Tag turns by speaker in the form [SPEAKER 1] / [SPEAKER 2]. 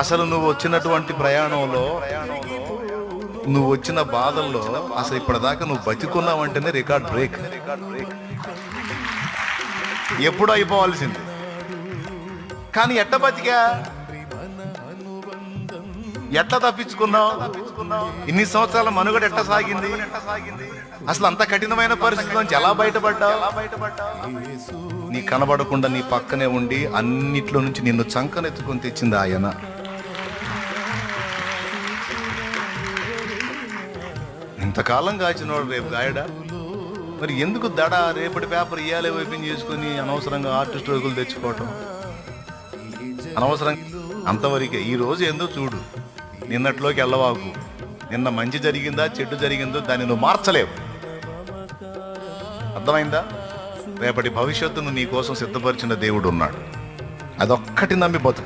[SPEAKER 1] అసలు నువ్వు వచ్చినటువంటి ప్రయాణంలో నువ్వు వచ్చిన బాధల్లో అసలు ఇప్పటిదాకా నువ్వు బతికున్నావంటేనే రికార్డ్ బ్రేక్. ఎప్పుడు అయిపోవాల్సింది. కానీ ఎట్ట బతికా? ఎట్లా తప్పించుకున్నావు? ఇన్ని సంవత్సరాల మనుగడ ఎట్ట సాగింది? అసలు అంత కఠినమైన పరిస్థితి నుంచి ఎలా బయటపడ్డావు? నీ కనబడకుండా నీ పక్కనే ఉండి అన్నిట్లో నుంచి నిన్ను చంకనెత్తుకొని తెచ్చింది ఆయన. ఇంతకాలం కాచినోడు రేపు గాయడా? మరి ఎందుకు దడ రేపటి పేపర్ ఇయ్యాలే ఓపెన్ చేసుకుని అనవసరంగా ఆర్టిస్ట్ రోజులు తెచ్చుకోవటం? అనవసరం అంతవరకే. ఈ రోజు ఏందో చూడు. నిన్నట్లోకి వెళ్ళవాకు నిన్న మంచి జరిగిందా చెడ్డు జరిగిందో దాన్ని నువ్వు మార్చలేవు. అర్థమైందా? రేపటి భవిష్యత్తును నీ కోసం సిద్ధపరిచిన దేవుడు ఉన్నాడు. అదొక్కటి నమ్మి బతుకు.